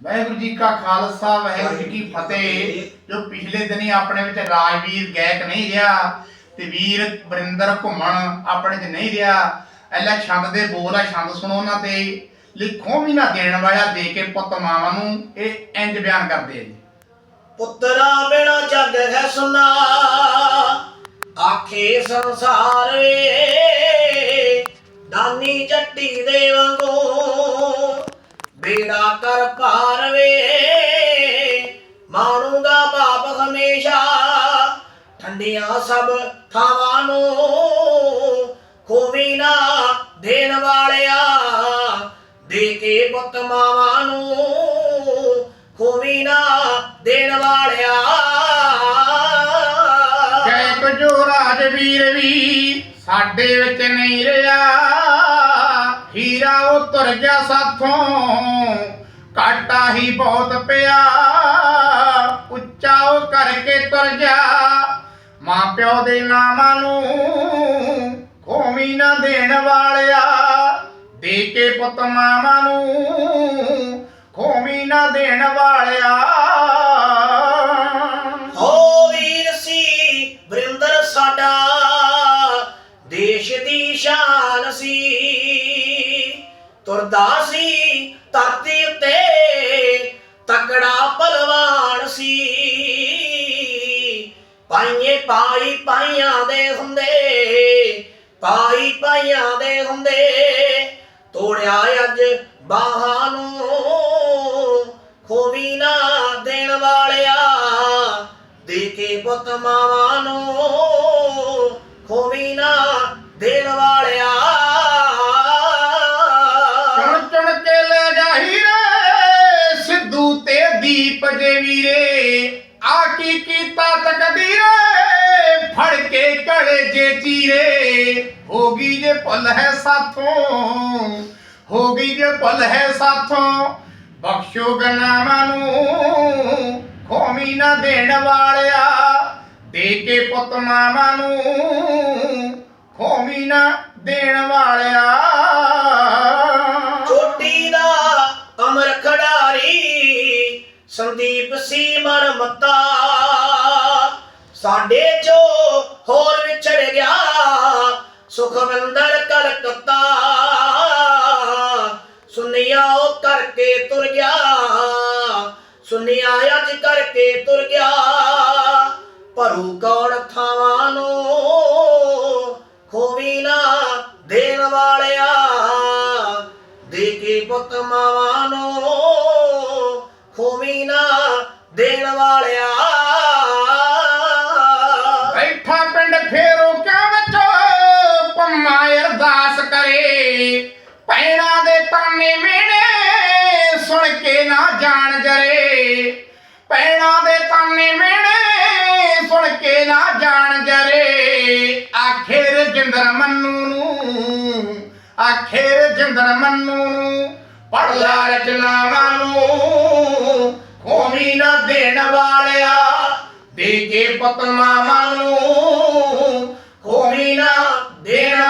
ਵਾਹਿਗੁਰੂ ਜੀ ਕਾ ਖਾਲਸਾ, ਵਾਹਿਗੁਰੂ ਜੀ ਕੀ ਫਤਿਹ। ਜੋ ਪਿਛਲੇ ਦਿਨੀ ਆਪਣੇ ਵਿੱਚ ਰਾਜਵੀਰ ਗਾਇਕ ਨਹੀਂ ਰਿਹਾ ਤੇ ਵੀਰ ਬਰਿੰਦਰ ਘੁੰਮਣ ਆਪਣੇ 'ਚ ਨਹੀਂ ਰਿਹਾ, ਐਲਾ ਛੰਦ ਦੇ ਬੋਲ ਆ, ਛੰਦ ਸੁਣੋ ਉਹਨਾਂ ਤੇ। ਲਿਖੋ ਵੀ ਨਾ ਦੇਣ ਵਾਲਾ ਦੇ ਕੇ ਪੁੱਤ ਮਾਵਾਂ ਨੂੰ, ਇਹ ਇੰਜ ਬਿਆਨ ਕਰਦੇ ਆ ਜੀ। ਪੁੱਤਰਾ ਬਿਨਾ ਜਗ ਹੈ ਸੁਨਾ, ਆਖੇ ਸੰਸਾਰ ਵੇ, ਦਾਨੀ ਜੱਟੀ ਦੇ ਵਾਂਗੂ। ਬੇੜਾ ਕਰ ਪਾਰ ਵੇ। ਮਾਣੂਗਾ ਬਾਪ ਹਮੇਸ਼ਾ। ਠੰਡੀਆਂ ਸਭ ਥਾਵਾਂ ਨੂੰ ਖੋਵੀ ਨਾ ਦੇਣ ਵਾਲਿਆ। ਦੇ ਕੇ ਪੁੱਤ ਮਾਵਾਂ ਨੂੰ ਖੋਵੀ ਨਾ ਦੇਣ ਵਾਲਿਆ। ਗਾਇਕ ਜੋ ਰਾਜਵੀਰ ਵੀ ਸਾਡੇ ਵਿੱਚ ਨਹੀਂ ਰਿਹਾ। ਹੀਰਾ ਉਹ ਗਿਆ ਸਾਥੋਂ, ਕਾਟਾ ਹੀ ਬਹੁਤ ਪਿਆ। ਉੱਚਾ ਉਹ ਕਰਕੇ ਤੁਰ ਗਿਆ। ਮਾਂ ਪਿਓ ਦੇ ਨਾਮਾਂ ਨੂੰ ਖੋਵੀ ਨਾ ਦੇਣ ਵਾਲਿਆ। ਦੇ ਕੇ ਪੁੱਤ ਮਾਵਾਂ ਨੂੰ ਖੋਵੀ ਨਾ ਦੇਣ ਵਾਲਿਆ। ਤੁਰਦਾ ਸੀ ਧਰਤੀ ਉੱਤੇ, ਤਕੜਾ ਪਹਿਲਵਾਨ ਸੀ। ਪਾਈਏ ਪਾਈ ਪਾਈਆਂ ਦੇ ਹੁੰਦੇ, ਪਾਈ ਪਾਈਆਂ ਦੇ ਹੁੰਦੇ, ਤੋੜਿਆ ਅੱਜ ਬਾਹਾਂ ਨੂੰ। ਖੋਵੀ ਨਾ ਦੇਣ ਵਾਲਿਆ, ਦੇ ਕੇ ਪੁੱਤ ਮਾਵਾਂ ਨੂੰ। ਵੀਰੇ ਆ ਕੀ ਕੀਤਾ ਤਕਦੀਰੇ? ਫੜ ਕੇ ਕੜੇ ਜੇ ਚੀਰੇ। ਹੋ ਗਈ ਜੇ ਭੁੱਲ ਹੈ ਸਾਥੋਂ, ਹੋ ਗਈ ਜੇ ਭੁੱਲ ਹੈ ਸਾਥੋਂ। ਬਖਸ਼ੋ ਗਨਾਮਾਂ ਨੂੰ, ਖੋਮੀ ਨਾ ਦੇਣ ਵਾਲਿਆ। ਦੇ ਕੇ ਪੁੱਤ ਮਾਵਾਂ ਨੂੰ, ਖੋਮੀ ਨਾ ਦੇਣ ਵਾਲਿਆ। ਸੀ ਮਨ ਸਾਡੇ ਚੋ ਹੋਰ ਵਿਛੜ ਗਿਆ ਸੁਖਵਿੰਦਰ ਕਲਕੱਤਾ। ਸੁਨਿਆ ਉਹ ਕਰਕੇ ਤੁਰ ਗਿਆ, ਸੁਨਿਆ ਅੱਜ ਕਰਕੇ ਤੁਰ ਗਿਆ। ਭਰੂ ਕੌਣ ਥਾਵਾਂ ਨੂੰ ਖੋਵੀ ਨਾ ਦੇਣ ਵਾਲਿਆ? ਦੇ ਕੇ ਪੁੱਤ ਮਾਵਾਂ ਨੂੰ ਖੋਵੀ ਨਾ ਦੇਣ ਵਾਲਿਆ। ਬੈਠਾ ਪਿੰਡ ਫੇਰੋ ਕਿਉਂ ਵਿੱਚ? ਪੰਮਾ ਅਰਦਾਸ ਕਰੇ। ਪੈਣਾ ਦੇ ਤਾਨੇ ਮੇਣੇ, ਸੁਣ ਕੇ ਨਾ ਜਾਣ ਜਰੇ। ਪੈਣਾ ਦੇ ਤਾਨੇ ਮੇਣੇ, ਸੁਣ ਕੇ ਨਾ ਜਾਣ ਜਰੇ। ਆਖੇ ਰਜਿੰਦਰ ਮੰਨੂ ਨੂੰ ਆਖੇ ਜਿੰਦਰ ਮੰਨੂ ਨੂੰ ਪੜ ਲਾ ਰਚਨਾਵਾਂ ਨੂੰ ਕਮੀ ਨਾ ਦੇਣ ਵਾਲਿਆ। ਦੇ ਕੇ ਪਤਮਾ ਮਨ ਨੂੰ ਹੋਵੀ ਨਾ ਦੇਣ